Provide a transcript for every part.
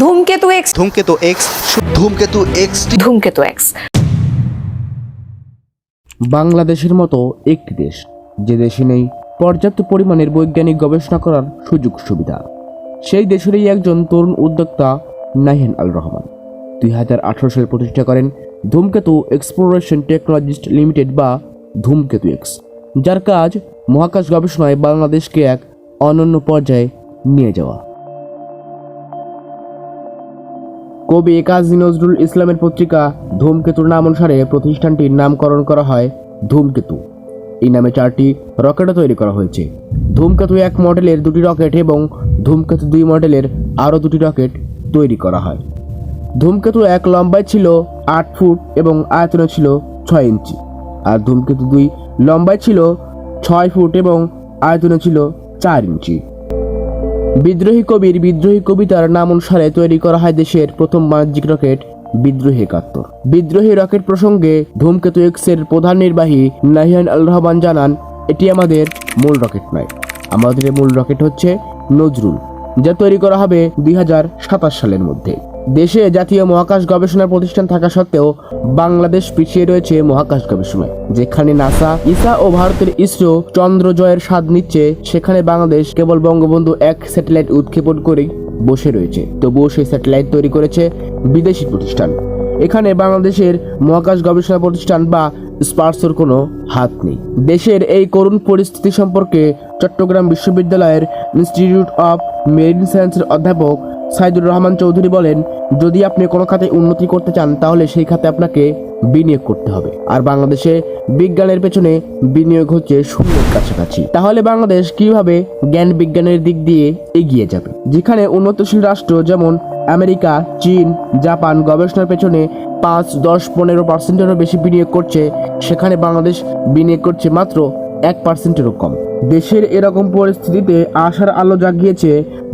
ধূমকেতু এক্স ধূমকেতু এক্স ধূমকেতু এক্স ধূমকেতু এক্স বাংলাদেশের মতো একটি দেশ যে দেশে নেই পর্যাপ্ত পরিমাণের বৈজ্ঞানিক গবেষণা করার সুযোগ সুবিধা। সেই দেশেরই একজন তরুণ উদ্যোক্তা নাহিয়ান আল রহমান। দুই হাজার আঠারো সালে প্রতিষ্ঠা করেন ধূমকেতু এক্সপ্লোরেশন টেকনোলজিস্ট লিমিটেড বা ধূমকেতু এক্স যার কাজ মহাকাশ গবেষণায় বাংলাদেশকে এক অনন্য পর্যায়ে নিয়ে যাওয়া। কবি কাজী নজরুল ইসলামের পত্রিকা ধূমকেতুর নাম অনুসারে প্রতিষ্ঠানটির নামকরণ করা হয় ধূমকেতু। এই নামে চারটি রকেটও তৈরি করা হয়েছে। ধূমকেতু এক মডেলের দুটি রকেট এবং ধূমকেতু দুই মডেলের আরও দুটি রকেট তৈরি করা হয়। ধূমকেতু এক লম্বায় ছিল আট ফুট এবং আয়তনে ছিল ছয় ইঞ্চি আর ধূমকেতু দুই লম্বায় ছিল ছয় ফুট এবং আয়তনে ছিল চার ইঞ্চি। বিদ্রোহী কবির বিদ্রোহী কবিতার নাম অনুসারে তৈরি করা হয় দেশের প্রথম বাণিজ্যিক রকেট বিদ্রোহী একাত্তর। বিদ্রোহী রকেট প্রসঙ্গে ধূমকেতু এক্সের প্রধান নির্বাহী নাহিয়ান আল রহমান জানান, এটি আমাদের মূল রকেট নয়। আমাদের মূল রকেট হচ্ছে নজরুল, যা তৈরি করা হবে দুই হাজার সাতাশ সালের মধ্যে। দেশে জাতীয় মহাকাশ গবেষণা প্রতিষ্ঠান থাকা সত্ত্বেও বাংলাদেশ পিছিয়ে রয়েছে মহাকাশ গবেষণায়। যেখানে নাসা, ইসা ও ভারতের ইসরো চন্দ্র জয়ের স্বাদ নিচ্ছে, সেখানে বাংলাদেশ কেবল বঙ্গবন্ধু এক স্যাটেলাইট উৎক্ষেপণ করেই বসে রয়েছে। তবুও সেই স্যাটেলাইট তৈরি করেছে বিদেশি প্রতিষ্ঠান। এখানে বাংলাদেশের মহাকাশ গবেষণা প্রতিষ্ঠান বা স্পার্সর কোনো হাত নেই। দেশের এই করুণ পরিস্থিতি সম্পর্কে চট্টগ্রাম বিশ্ববিদ্যালয়ের ইনস্টিটিউট অফ মেরিন সায়েন্সের অধ্যাপক সাইদুর রহমান চৌধুরী বলেন, যদি আপনি কোনো খাতে উন্নতি করতে চান, তাহলে সেই খাতে আপনাকে বিনিয়োগ করতে হবে। আর বাংলাদেশে বিজ্ঞানের পেছনে বিনিয়োগ হচ্ছে শূন্যের কাছাকাছি। তাহলে বাংলাদেশ কীভাবে জ্ঞান বিজ্ঞানের দিক দিয়ে এগিয়ে যাবে? যেখানে উন্নতশীল রাষ্ট্র যেমন আমেরিকা, চীন, জাপান গবেষণার পেছনে পাঁচ, দশ, পনেরো পার্সেন্টেরও বেশি বিনিয়োগ করছে, সেখানে বাংলাদেশ বিনিয়োগ করছে মাত্র এক পার্সেন্টেরও কম। দেশের এরকম পরিস্থিতিতে আশার আলো জাগিয়েছে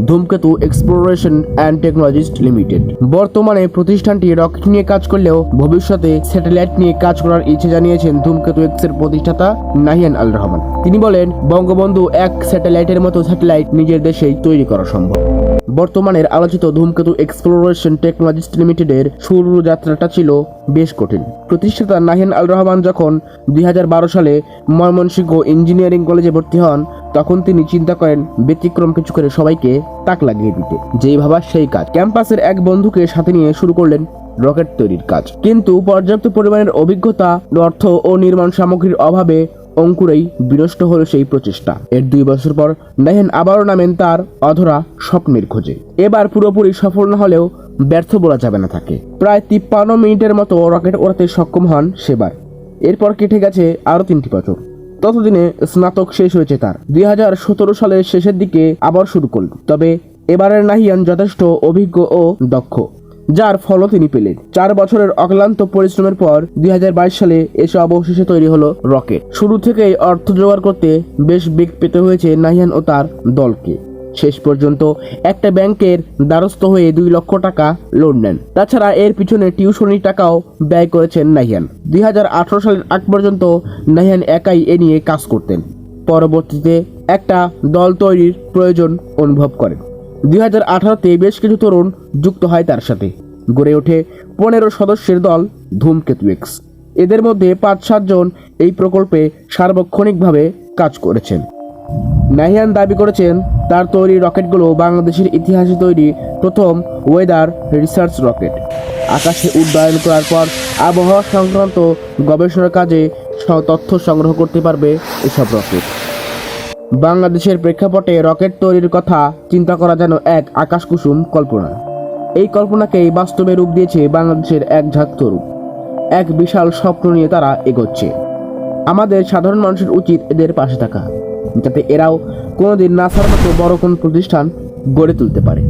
ধূমকেতু এক্সপ্লোরেশন অ্যান্ড টেকনোলজিস্ট লিমিটেড। বর্তমানে প্রতিষ্ঠানটি রকেট নিয়ে কাজ করলেও ভবিষ্যতে স্যাটেলাইট নিয়ে কাজ করার ইচ্ছে জানিয়েছেন ধূমকেতু এক্সের প্রতিষ্ঠাতা নাহিয়ান আল রহমান তিনি বলেন, বঙ্গবন্ধু এক স্যাটেলাইটের মতো স্যাটেলাইট নিজের দেশেই তৈরি করা সম্ভব। বর্তমানের আলোচিত ধূমকেতু এক্সপ্লোরেশন টেকনোলজিস্ট লিমিটেডের শুরু যাত্রাটা ছিল বেশ কঠিন। প্রতিষ্ঠাতা নাহিয়ান আল রহমান যখন দু হাজার বারো সালে ময়মনসিংহ ইঞ্জিনিয়ারিং কলেজে ভর্তি হন, তখন তিনি চিন্তা করেন, ব্যতিক্রম কিছু করে সবাইকে তাক লাগিয়ে দিতে। যেই ভাবা সেই কাজ। ক্যাম্পাসের এক বন্ধুকে সাথে নিয়ে শুরু করলেন রকেট তৈরির কাজ। কিন্তু পর্যাপ্ত পরিমাণের অভিজ্ঞতা, অর্থ ও নির্মাণ সামগ্রীর অভাবে অঙ্কুরেই বিনষ্ট হলো সেই প্রচেষ্টা। এর দুই বছর পর নাহেন আবারও নামেন তার অধরা স্বপ্নের খোঁজে। এবার পুরোপুরি সফল না হলেও ব্যর্থ বলা যাবে না থাকে প্রায় তিপ্পান্ন মিনিটের মতো রকেট ওড়াতে সক্ষম হন সেবার। এরপর কেটে গেছে আরও তিনটি বছর ততদিনে স্নাতক শেষ হয়েছে তার। দুই হাজার সতেরো সালের শেষের দিকে আবার শুরু করল। তবে এবারের নাহিয়ান যথেষ্ট অভিজ্ঞ ও দক্ষ। যার ফলও তিনি পেলেন। চার বছরের অক্লান্ত পরিশ্রমের পর দু হাজার বাইশ সালে এসে অবশেষে তৈরি হলো রকেট। শুরু থেকেই অর্থ জোগাড় করতে বেশ বেগ পেতে হয়েছে নাহিয়ান ও তার দলকে। শেষ পর্যন্ত একটা ব্যাংকের দ্বারস্থ হয়ে দুই লক্ষ টাকা লোন নেন। তাছাড়া এর পিছনে টিউশনির টাকাও ব্যয় করেছেন নাহিয়ান। দুই হাজার আঠারো সালের আগ পর্যন্ত নাহিয়ান একাই এ নিয়ে কাজ করতেন। পরবর্তীতে একটা দল তৈরির প্রয়োজন অনুভব করেন। দুই হাজার আঠারোতে বেশ কিছু তরুণ যুক্ত হয় তার সাথে। গড়ে ওঠে পনেরো সদস্যের দল ধূমকেতু এক্স এদের মধ্যে পাঁচ সাতজন এই প্রকল্পে সার্বক্ষণিকভাবে কাজ করেছেন। নাহিয়ান দাবি করেছেন, তার তৈরি রকেটগুলো বাংলাদেশের ইতিহাসে তৈরি প্রথম ওয়েদার রিসার্চ রকেট। আকাশে উড্ডয়ন করার পর আবহাওয়া সংক্রান্ত গবেষণার কাজে তথ্য সংগ্রহ করতে পারবে এসব রকেট। বাংলাদেশের প্রেক্ষাপটে রকেট তৈরির কথা চিন্তা করা যেন এক আকাশকুসুম কল্পনা। এই কল্পনাকেই বাস্তবে রূপ দিয়েছে বাংলাদেশের এক ঝাঁক তরুণ এক বিশাল স্বপ্ন নিয়ে তারা এগোচ্ছে। আমাদের সাধারণ মানুষের উচিত এদের পাশে থাকা, যাতে এরাও কোনোদিন নাসার মতো বড় কোনো প্রতিষ্ঠান গড়ে তুলতে পারে।